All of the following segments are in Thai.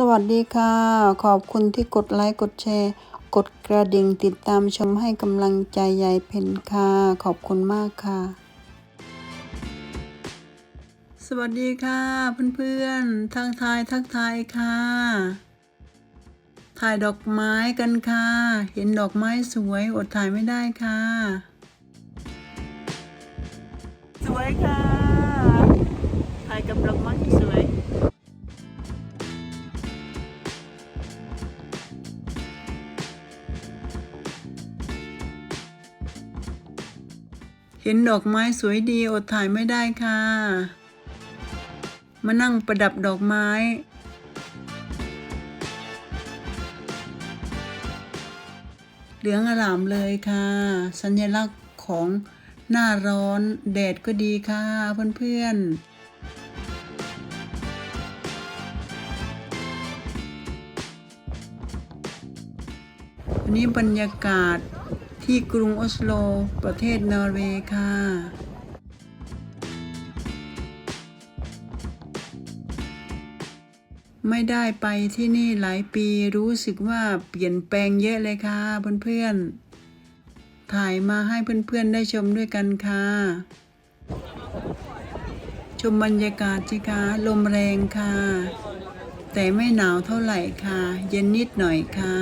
สวัสดีค่ะ ขอบคุณที่กดไลค์กดแชร์ กดกระดิ่งติดตามชมให้กำลังใจยายเพนค่ะ ขอบคุณมากค่ะ สวัสดีค่ะเพื่อนๆทักทายทักทายค่ะ ถ่ายดอกไม้กันค่ะ เห็นดอกไม้สวยอดถ่ายไม่ได้ค่ะ สวยค่ะ ถ่ายกับดอกไม้ เห็นดอกไม้สวยดีอดถ่ายไม่ได้ค่ะ มานั่งประดับดอกไม้ เหลืองอร่ามเลยค่ะ สัญลักษณ์ของหน้าร้อนแดดก็ดีค่ะเพื่อนๆอันนี้บรรยากาศ ที่กรุงออสโล ประเทศนอร์เวย์ค่ะไม่ได้ไปที่นี่หลายปีรู้สึกว่าเปลี่ยนแปลงเยอะเลยค่ะเพื่อนๆ ถ่ายมาให้เพื่อนๆได้ชมด้วยกันค่ะ ชมบรรยากาศสิคะลมแรงค่ะ แต่ไม่หนาวเท่าไหร่ค่ะ เย็นนิดหน่อยค่ะ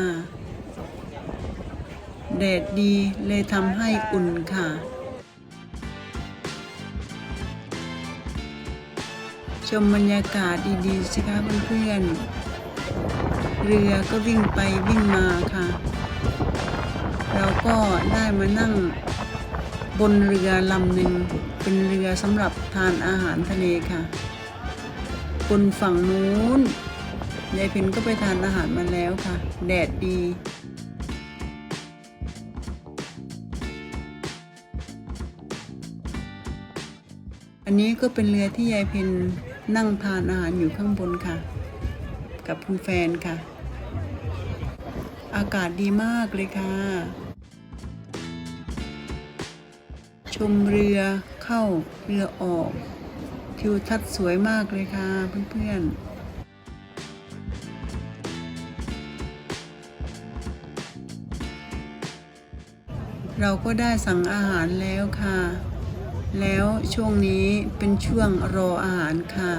แดดดีเลยทำให้อุ่นค่ะ ชมบรรยากาศดีๆสิคะเพื่อนๆ เรือก็วิ่งไปวิ่งมาค่ะ เราก็ได้มานั่งบนเรือลำหนึ่งเป็นเรือสำหรับทานอาหารทะเลค่ะ บนฝั่งนู้นยายเพนก็ไปทานอาหารมาแล้วค่ะ แดดดี อันนี้ก็เป็นเรือที่ยายเพนนั่งทานอาหารอยู่ข้างบนค่ะ กับคุณแฟนค่ะ อากาศดีมากเลยค่ะ ชมเรือเข้าเรือออก ทิวทัศน์สวยมากเลยค่ะเพื่อนๆเราก็ได้สั่งอาหารแล้วค่ะ แล้วช่วงนี้เป็นช่วงรออาหารค่ะ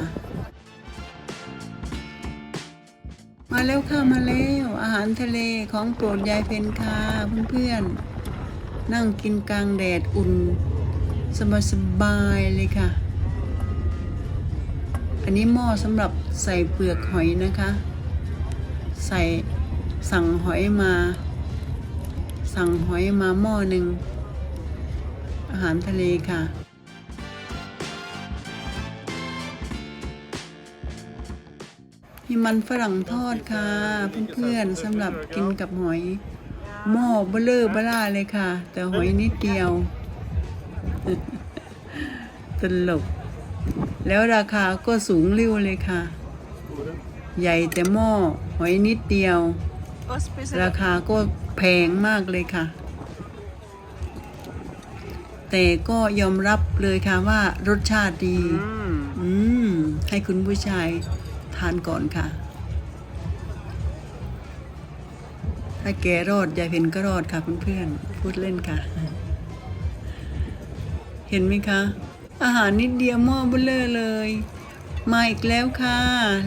มาแล้วค่ะมาแล้วอาหารทะเลของโปรดยายเพนค่ะเพื่อนๆนั่งกินกลางแดดอุ่น สบายๆเลยค่ะ อันนี้หม้อสำหรับใส่เปลือกหอยนะคะ ใส่สั่งหอยมา สั่งหอยมาหม้อหนึ่งอาหารทะเลค่ะ มีมันฝรั่งทอดค่ะเพื่อนๆสำหรับกินกับหอย หม้อเบลเลอร์บล่าเลยค่ะ แต่หอยนิดเดียวตลก แล้วราคาก็สูงริ้วเลยค่ะ ใหญ่แต่หม้อหอยนิดเดียว ราคาก็แพงมากเลยค่ะ แต่ก็ยอมรับเลยค่ะว่ารสชาติดี อืมให้คุณผู้ชาย ทานก่อนค่ะ ถ้าแกรอดยายเพนก็รอดค่ะเพื่อนๆพูดเล่นค่ะ เห็นไหมคะ อาหารนิดเดียวหม้อเบลเลอร์เลย มาอีกแล้วค่ะ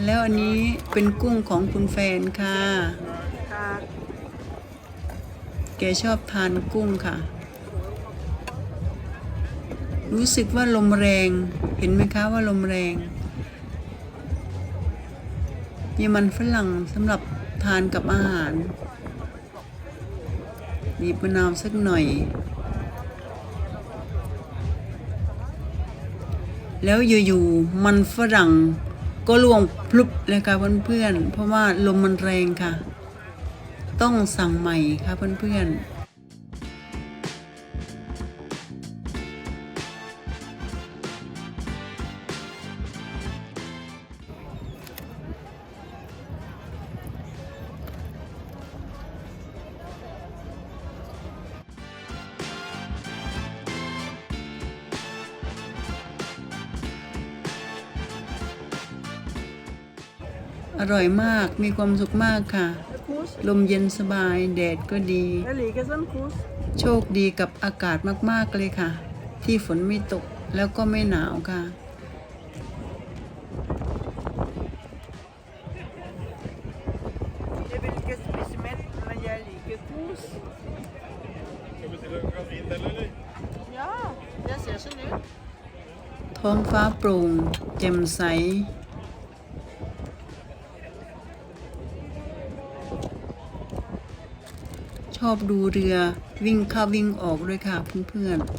แล้วอันนี้เป็นกุ้งของคุณแฟนค่ะ แกชอบทานกุ้งค่ะรู้สึกว่าลมแรง เห็นไหมคะว่าลมแรง มีมันฝรั่งสำหรับทานกับอาหารบีบมะนาวสักหน่อย แล้วอยู่ๆมันฝรั่งก็ล่วงพลุบเลยค่ะเพื่อนๆเพราะว่าลมมันแรงค่ะ ต้องสั่งใหม่ค่ะเพื่อนๆ อร่อยมาก มีความสุขมากค่ะ ลมเย็นสบาย แดดก็ดี โชคดีกับอากาศมากๆเลยค่ะ ที่ฝนไม่ตกแล้วก็ไม่หนาวค่ะ ท้องฟ้าโปร่งแจ่มใส ชอบดูเรือวิ่งเข้าวิ่งออกด้วยค่ะเพื่อนๆ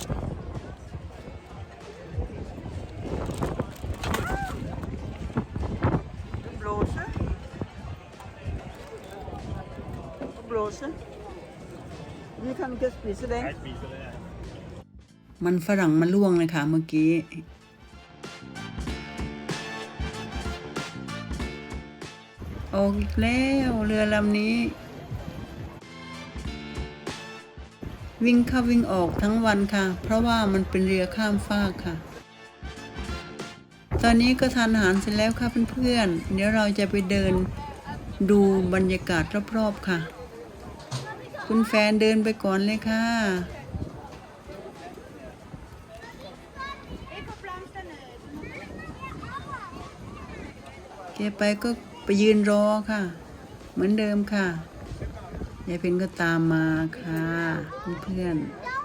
Det blåser. Det blåser. Vi kan ikke spise det. Jeg spiser det, jeg. มันฝรั่งมันล่วงเลยค่ะเมื่อกี้ออกอีกแล้วเรือลำนี้ วิ่งเข้าวิ่งออกทั้งวันค่ะ เพราะว่ามันเป็นเรือข้ามฟากค่ะ ตอนนี้ก็ทานอาหารเสร็จแล้วค่ะเพื่อนๆเดี๋ยวเราจะไปเดินดูบรรยากาศรอบๆค่ะ คุณแฟนเดินไปก่อนเลยค่ะแกไปก็ไปยืนรอค่ะ เหมือนเดิมค่ะ ยายเพนก็ตามมาค่ะเพื่อนๆ